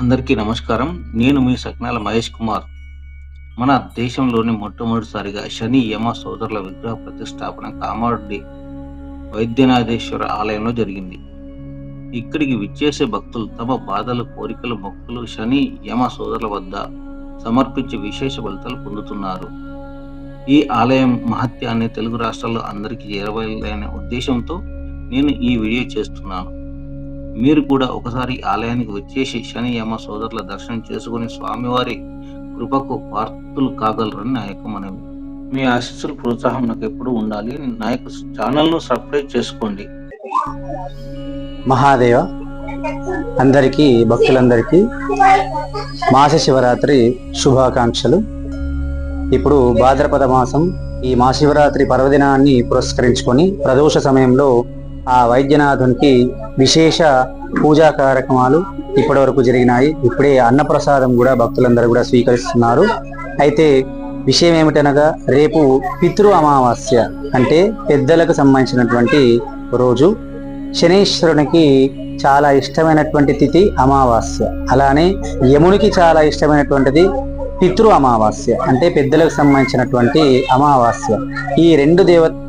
అందరికీ నమస్కారం. నేను మీ సక్నాల మహేష్ కుమార్. మన దేశంలోని మొట్టమొదటిసారిగా శని యమ సోదరుల విగ్రహ ప్రతిష్టాపన కామారెడ్డి వైద్యనాథేశ్వర ఆలయంలో జరిగింది. ఇక్కడికి విచ్చేసే భక్తులు తమ బాధలు కోరికలు మొక్కులు శని యమ సోదరుల వద్ద సమర్పించి విశేష ఫలితాలు పొందుతున్నారు. ఈ ఆలయం మహత్యాన్ని తెలుగు రాష్ట్రాల్లో అందరికీ చేరవేయాలనే ఉద్దేశంతో నేను ఈ వీడియో చేస్తున్నాను. మీరు కూడా ఒకసారి ఆలయానికి వచ్చేసి శని యమ సోదరుల దర్శనం చేసుకుని స్వామివారి కృపకు పార్తులు కాగలరని నా యొక్క మనవి. మీ ఆశీస్సుల ప్రోత్సాహం నాకు ఎప్పుడు ఉండాలి. నా యొక్క ఛానల్ను సబ్స్క్రైబ్ చేసుకోండి. మహాదేవ అందరికీ భక్తులందరికీ మాస శివరాత్రి శుభాకాంక్షలు. ఇప్పుడు భాద్రపద మాసం. ఈ మహాశివరాత్రి పర్వదినాన్ని పురస్కరించుకొని ప్రదోష సమయంలో ఆ వైద్యనాథునికి విశేష పూజా కార్యక్రమాలు ఇప్పటి వరకు జరిగినాయి. ఇప్పుడే అన్నప్రసాదం కూడా భక్తులందరూ కూడా స్వీకరిస్తున్నారు. అయితే విషయం ఏమిటనగా రేపు పితృ అమావాస్య అంటే పెద్దలకు సంబంధించినటువంటి రోజు. శనీశ్వరునికి చాలా ఇష్టమైనటువంటి తిథి అమావాస్య. అలానే యమునికి చాలా ఇష్టమైనటువంటిది పితృ అమావాస్య. అంటే పెద్దలకు సంబంధించినటువంటి అమావాస్య. ఈ రెండు దేవ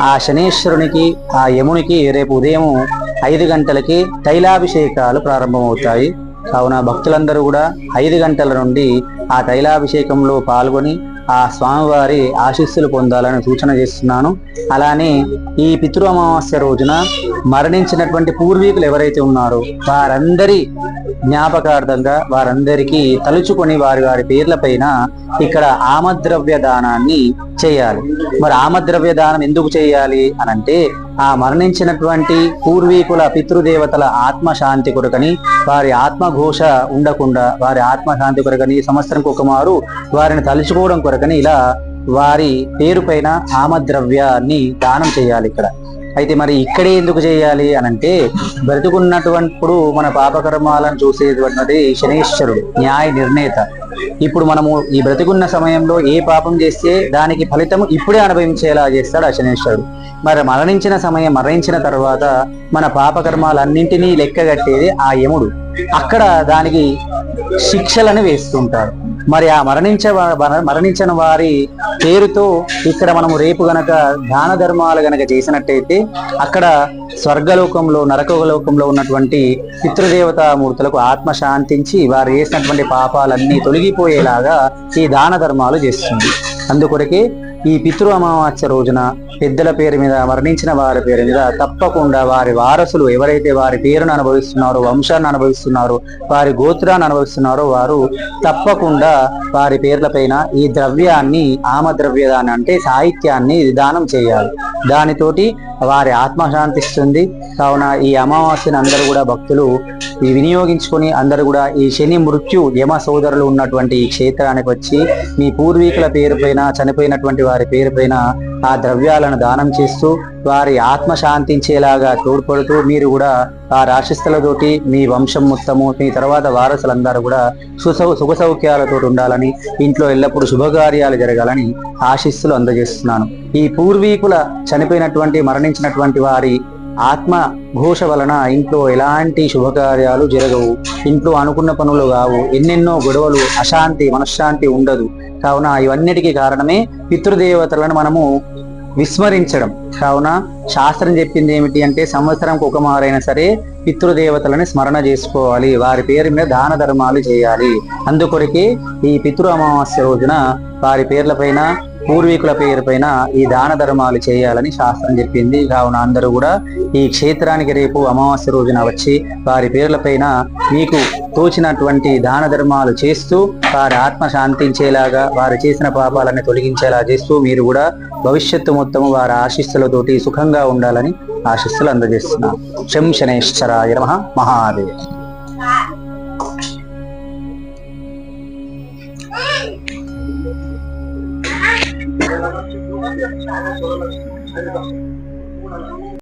ఆ శనీశ్వరునికి ఆ యమునికి రేపు ఉదయం ఐదు గంటలకి తైలాభిషేకాలు ప్రారంభమవుతాయి. కావున భక్తులందరూ కూడా ఐదు గంటల నుండి ఆ తైలాభిషేకంలో పాల్గొని ఆ స్వామివారి ఆశీస్సులు పొందాలని సూచన చేస్తున్నాను. అలానే ఈ పితృ అమావాస్య రోజున మరణించినటువంటి పూర్వీకులు ఎవరైతే ఉన్నారో వారందరి జ్ఞాపకార్థంగా వారందరికీ తలుచుకొని వారి వారి పేర్ల పైన ఇక్కడ ఆమద్రవ్య దానాన్ని చేయాలి. మరి ఆమద్రవ్య దానం ఎందుకు చేయాలి అనంటే ఆ మరణించినటువంటి పూర్వీకుల పితృదేవతల ఆత్మశాంతి కొరకని వారి ఆత్మఘోష ఉండకుండా వారి ఆత్మశాంతి కొరకని సంవత్సరం ఒక మారు వారిని తలుచుకోవడం కొరకని ఇలా వారి పేరు పైన ఆమద్రవ్యాన్ని దానం చేయాలి ఇక్కడ. అయితే మరి ఇక్కడే ఎందుకు చేయాలి అని అంటే బ్రతుకున్నటువంటిప్పుడు మన పాపకర్మాలను చూసేటువంటిది శనేశ్వరుడు న్యాయ నిర్ణేత. ఇప్పుడు మనము ఈ బ్రతికున్న సమయంలో ఏ పాపం చేస్తే దానికి ఫలితం ఇప్పుడే అనుభవించేలా చేస్తాడు ఆ శనేశ్వరుడు. మరి మరణించిన సమయం మరణించిన తర్వాత మన పాపకర్మాలన్నింటినీ లెక్కగట్టేది ఆ యముడు. అక్కడ దానికి శిక్షలను వేస్తుంటాడు. మరి ఆ మరణించే మరణించిన వారి పేరుతో ఇక్కడ మనము రేపు గనక దాన ధర్మాలు గనక చేసినట్టయితే అక్కడ స్వర్గలోకంలో నరకలోకంలో ఉన్నటువంటి పితృదేవతామూర్తులకు ఆత్మ శాంతించి వారు చేసినటువంటి పాపాలన్నీ తొలగిపోయేలాగా ఈ దాన ధర్మాలు చేస్తుంది. అందుకొరకే ఈ పితృ అమావాస్య రోజున పెద్దల పేరు మీద మరణించిన వారి పేరు మీద తప్పకుండా వారి వారసులు ఎవరైతే వారి పేరును అనుభవిస్తున్నారో వంశాన్ని అనుభవిస్తున్నారో వారి గోత్రాన్ని అనుభవిస్తున్నారో వారు తప్పకుండా వారి పేర్లపైన ఈ ద్రవ్యాన్ని ఆమ ద్రవ్యదాన్ని అంటే సాహిత్యాన్ని దానం చేయాలి. దానితోటి వారి ఆత్మశాంతిస్తుంది కావున ఈ అమావాస్యను అందరూ కూడా భక్తులు ఈ వినియోగించుకొని అందరూ కూడా ఈ శని మృత్యు యమ సోదరులు ఉన్నటువంటి ఈ క్షేత్రానికి వచ్చి మీ పూర్వీకుల పేరు పైన చనిపోయినటువంటి వారి పేరు పైన ఆ ద్రవ్యాలను దానం చేస్తూ వారి ఆత్మ శాంతించేలాగా తోడ్పడుతూ మీరు కూడా ఆ రాశిస్తులతోటి మీ వంశం మొత్తము మీ తర్వాత వారసులందరూ కూడా సుసౌ సుఖ సౌఖ్యాలతో ఉండాలని ఇంట్లో ఎల్లప్పుడూ శుభకార్యాలు జరగాలని ఆశిస్సులు అందజేస్తున్నాను. ఈ పూర్వీకుల చనిపోయినటువంటి మరణించినటువంటి వారి ఆత్మఘోష వలన ఇంట్లో ఎలాంటి శుభకార్యాలు జరగవు. ఇంట్లో అనుకున్న పనులు కావు. ఎన్నెన్నో గొడవలు అశాంతి మనశ్శాంతి ఉండదు. కావున ఇవన్నిటికీ కారణమే పితృదేవతలను మనము విస్మరించడం. కావున శాస్త్రం చెప్పింది ఏమిటి అంటే సంవత్సరంకి ఒక మారైనా సరే పితృదేవతలని స్మరణ చేసుకోవాలి. వారి పేరు మీద దాన ధర్మాలు చేయాలి. అందుకొరకే ఈ పితృ అమావాస్య రోజున వారి పేర్లపైన పూర్వీకుల పేరు పైన ఈ దాన ధర్మాలు చేయాలని శాస్త్రం చెప్పింది. కావున అందరూ కూడా ఈ క్షేత్రానికి రేపు అమావాస్య రోజున వచ్చి వారి పేర్లపైన మీకు తోచినటువంటి దాన ధర్మాలు చేస్తూ వారి ఆత్మ శాంతించేలాగా వారు చేసిన పాపాలని తొలగించేలా చేస్తూ మీరు కూడా భవిష్యత్తు మొత్తము వారి ఆశిస్సులతోటి సుఖంగా ఉండాలని ఆశస్సులు అందజేస్తున్నా శం శనేశ్వరాయ నమ. మహాదేవ.